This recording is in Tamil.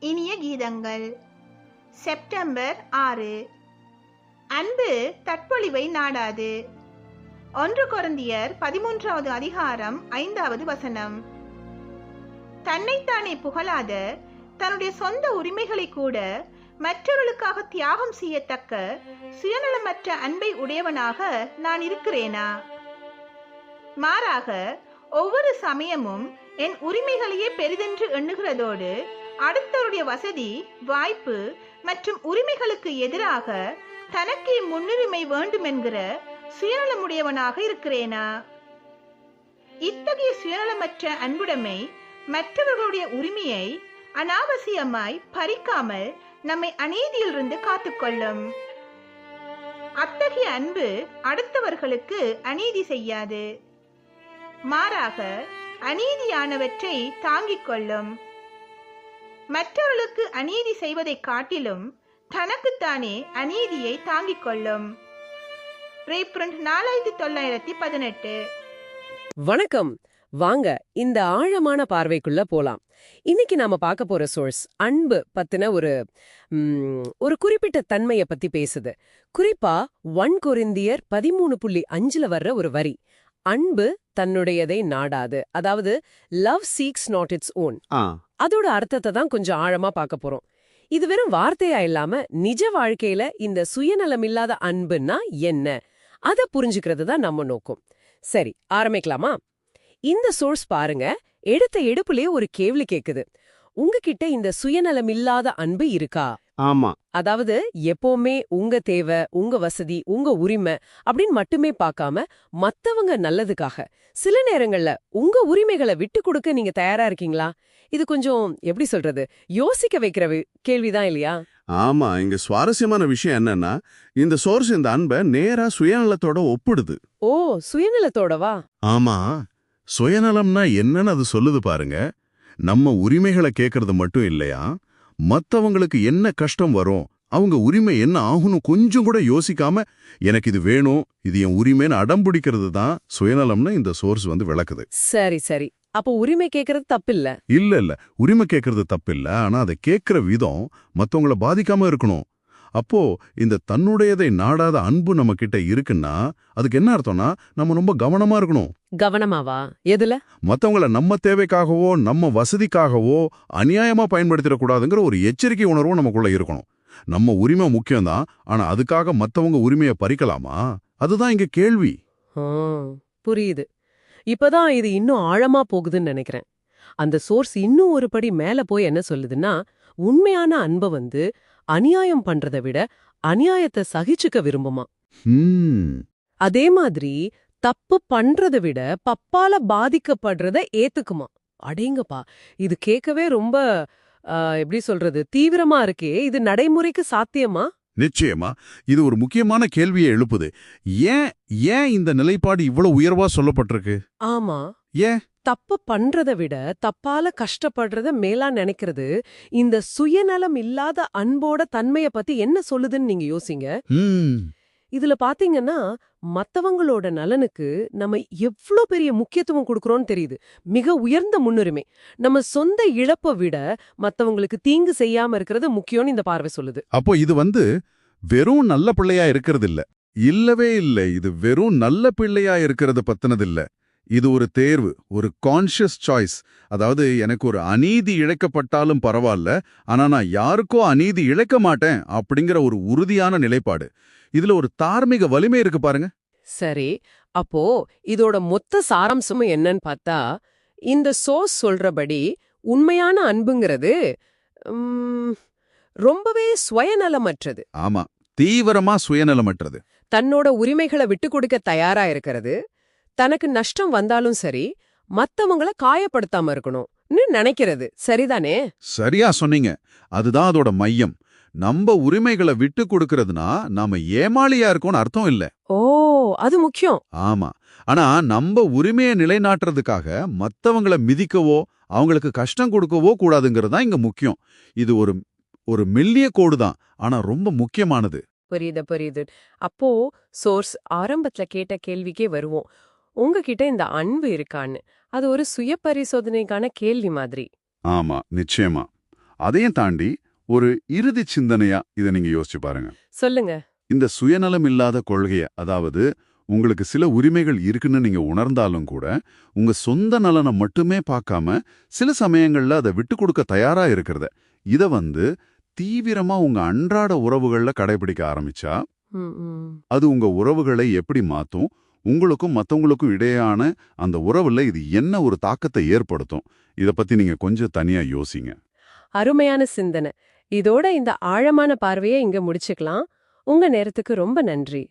இனிய கீதங்கள். செப்டம்பர் ஆறு. அன்பு தற்பொழிவை நாடாது. ஒன்று குறந்தியர் பதிமூன்றாவது அதிகாரம் ஐந்தாவது வசனம். தன்னைத்தானே புகழாத தன்னுடைய சொந்த உரிமைகளை கூட மற்றவர்களுக்காக தியாகம் செய்யத்தக்க சுயநலமற்ற அன்பை உடையவனாக நான் இருக்கிறேனா? மாறாக ஒவ்வொரு சமயமும் என் உரிமைகளையே பெரிதென்று எண்ணுகிறதோடு அடுத்தவருடைய வசதி வாய்ப்பு மற்றும் உரிமைகளுக்கு எதிராக தனக்கே முன்னுரிமை வேண்டும் என்கிற சுயநலமுடையவனாக இருக்கிறேனா? இத்தகைய சுயநலமற்ற அன்புடைமை மற்றவர்களுடைய உரிமையை அனாவசியமாய் பறிக்காமல் நம்மை அநீதியிலிருந்து காத்துக்கொள்ளும். அத்தகைய அன்பு அடுத்தவர்களுக்கு அநீதி செய்யாது. மாறாக அநீதியானவற்றை தாங்கிக் கொள்ளும். மற்றவர்களுக்கு அநீதி செய்வதை காட்டிலும் தனக்குத்தானே அநீதியை தாங்கிக் கொள்ளும். நாலாயிரத்தி தொள்ளாயிரத்தி பதினெட்டு. வணக்கம். வாங்க இந்த ஆழமான பார்வைக்குள்ள போலாம். இன்னைக்கு நாம பார்க்க போற சோர்ஸ் அன்பு பத்தின ஒரு ஒரு குறிப்பிட்ட தன்மைய பத்தி பேசுது. குறிப்பா ஒன் கொரிந்தியர் பதிமூணு புள்ளி அஞ்சுல வர்ற ஒரு வரி. அன்பு தன்னுடையதை நாடாது. அதாவது love seeks not its own அதோட அர்த்தத்தை தான் கொஞ்சம் ஆழமா பார்க்க போறோம். இது வெறும் வார்த்தையா இல்லாம நிஜ வாழ்க்கையில இந்த சுயநலமில்லாத அன்புன்னா என்ன? அத புரிஞ்சுக்கிறது தான் நம்ம நோக்கம். சரி ஆரம்பிக்கலாமா? இந்த சோர்ஸ் பாருங்க. எடுத்த எடுப்புலயே ஒரு கேள்வி கேக்குது. உங்ககிட்ட இந்த சுயநலமில்லாத அன்பு இருக்கா? ஆமா. அதாவது எப்பவுமே உங்க தேவை உங்க வசதி உங்க உரிமை அப்படின்னு மட்டுமே பார்க்காம மத்தவங்க நல்லதுக்காக. சில நேரங்கள்ல உங்க உரிமைகளை விட்டு கொடுக்க நீங்க தயாரா இருக்கீங்களா? இது கொஞ்சம் எப்படி சொல்றது? யோசிக்க வைக்கிற கேள்விதான் இல்லையா? ஆமா இங்க சுவாரஸ்யமான விஷயம் என்னன்னா இந்த சோர்ஸ் இந்த அன்பை நேரா சுயநலத்தோட ஒப்பிடுது. ஓ சுயநலத்தோடவா? ஆமா. சுயநலம்னா என்னன்னு அது சொல்லுது பாருங்க. நம்ம உரிமைகளை கேட்கறது மட்டும் இல்லையா? மத்தவங்களுக்கு என்ன கஷ்டம் வரும்? அவங்க உரிமை என்ன ஆகும்னு கொஞ்சம் கூட யோசிக்காம எனக்கு இது வேணும் இது என் உரிமைன்னு அடம் பிடிக்கிறது தான் சுயநலம்னு இந்த சோர்ஸ் வந்து விளக்குது. சரி சரி. அப்போ உரிமை கேக்குறது தப்பில்ல. இல்ல இல்ல. உரிமை கேட்கறது தப்பில்ல. ஆனா அதை கேட்கிற விதம் மத்தவங்கள பாதிக்காம இருக்கணும். அப்போ இந்த தன்னுடையதை நாடாத அன்பு நம்ம கிட்ட இருக்குன்னா அதுக்கு என்ன அர்த்தம்னா நம்ம ரொம்ப கவனமா இருக்கணும். கவனமாவா? எதுல? மத்தவங்கள நம்ம தேவைக்காகவோ நம்ம வசதிக்காகவோ அநியாயமா பயன்படுத்திடக்கூடாதுங்கிற ஒரு எச்சரிக்கை உணர்வும் நமக்குள்ள இருக்கணும். நம்ம உரிமை முக்கியம்தான் ஆனா அதுக்காக மத்தவங்க உரிமையை பறிக்கலாமா? அதுதான் இங்க கேள்வி. புரியுது. இப்பதான் இது இன்னும் ஆழமா போகுதுன்னு நினைக்கிறேன். அந்த சோர்ஸ் இன்னும் ஒரு படி மேல போய் என்ன சொல்லுதுன்னா உண்மையான அன்பை வந்து அநியாயம் பண்றதை விட அநியாயத்தை சகிச்சுக்க விரும்புமா? அதே மாதிரி தப்பு பண்றதை விட பப்பால பாதிக்கப்படுறத ஏத்துக்குமா? அடேங்கப்பா இது கேட்கவே ரொம்ப எப்படி சொல்றது தீவிரமா இருக்கே. இது நடைமுறைக்கு சாத்தியமா? நிச்சயமா. இது ஒரு முக்கியமான கேள்வியை எழுப்புது. ஏன் ஏன் இந்த நிலைப்பாடு இவ்வளவு உயர்வா சொல்லப்பட்டிருக்கு? ஆமா. ஏன்? தப்பு பண்றதை விட தப்பால கஷ்டப்படுறத மேலா நினைக்கிறது. இந்த சுயநலம் இல்லாத அன்போட தன்மைய பத்தி என்ன சொல்லுதுன்னு நீங்க யோசிங்க. இதுல பாத்தீங்கன்னா மத்தவங்களோட நலனுக்கு நம்ம எவ்ளோ பெரிய முக்கியத்துவம் கொடுக்கறோம்னு தெரியுது. மிக உயர்ந்த முன்னுரிமை. நம்ம சொந்த இழப்பை விட மத்தவங்களுக்கு தீங்கு செய்யாம இருக்கிறது முக்கியம்னு இந்த பார்வை சொல்லுது. அப்போ இது வந்து வெறும் நல்ல பிள்ளையா இருக்கிறது இல்ல இல்லவே இல்ல. இது வெறும் நல்ல பிள்ளையா இருக்கிறது பத்தினது இல்ல இது ஒரு தேர்வு ஒரு கான்ஷியஸ் சாய்ஸ் அதாவது எனக்கு ஒரு அநீதி இழைக்கப்பட்டாலும் பரவாயில்ல ஆனா நான் யாருக்கோ அநீதி இழைக்க மாட்டேன் அப்படிங்கிற ஒரு உறுதியான நிலைப்பாடு. இதுல ஒரு தார்மீக வலிமை இருக்கு பாருங்க. சரி அப்போ இதோட மொத்த சாராம்சமும் என்னன்னு பார்த்தா இந்த சோஸ் சொல்றபடி உண்மையான அன்புங்கிறது ரொம்பவே சுயநலமற்றது. ஆமா தீவிரமா சுயநலமற்றது. தன்னோட உரிமைகளை விட்டு கொடுக்க தயாரா இருக்கிறது தனக்கு நஷ்டம் வந்தாலும் சரி மத்தவங்கள காயப்படுத்தாம இருக்கணும்னு நினைக்கிறது. சரிதானே? சரியா சொன்னீங்க. அதுதான் அதோட மையம். நம்ம உரிமைகளை விட்டு கொடுக்கறதுனா நாம ஏமாளியா இருக்கோம்னு அர்த்தம் இல்ல. ஓ அது முக்கியம். ஆமா. ஆனா நம்ம உரிமையை நிலைநாட்டுறதுக்காக மத்தவங்கள மிதிக்கவோ அவங்களுக்கு கஷ்டம் கொடுக்கவோ கூடாதுங்கிறது தான் இங்க முக்கியம். இது ஒரு ஒரு மெல்லிய கோடு தான். ஆனா ரொம்ப முக்கியமானது. புரியுது புரியுது. அப்போ சோர்ஸ் ஆரம்பத்துல கேட்ட கேள்விக்கே வருவோம். உங்ககிட்ட இந்த அன்பு இருக்கான்னு. அது ஒரு சுய பரிசோதனைக்கான கேள்வி மாதிரி. ஆமா நிச்சயமா. அதையும் தாண்டி ஒரு இறுதி சிந்தனையா இதை நீங்க யோசிச்சு பாருங்க. சொல்லுங்க. இந்த சுயநலம் இல்லாத கொள்கைய அதாவது உங்களுக்கு சில உரிமைகள் இருக்குன்னு நீங்க உணர்ந்தாலும் கூட உங்க சொந்த நலனை மட்டுமே பார்க்காம சில சமயங்கள்ல அதை விட்டு கொடுக்க தயாரா இருக்கிறத இத வந்து தீவிரமா உங்க அன்றாட உறவுகள்ல கடைபிடிக்க ஆரம்பிச்சா. அது உங்க உறவுகளை எப்படி மாத்தும்? உங்களுக்கும் மத்தவங்களுக்கும் இடையான அந்த உறவுல இது என்ன ஒரு தாக்கத்தை ஏற்படுத்தும்? இத பத்தி நீங்க கொஞ்சம் தனியா யோசிங்க. அருமையான சிந்தனை. இதோட இந்த ஆழமான பார்வையை இங்க முடிச்சுக்கலாம். உங்க நேரத்துக்கு ரொம்ப நன்றி.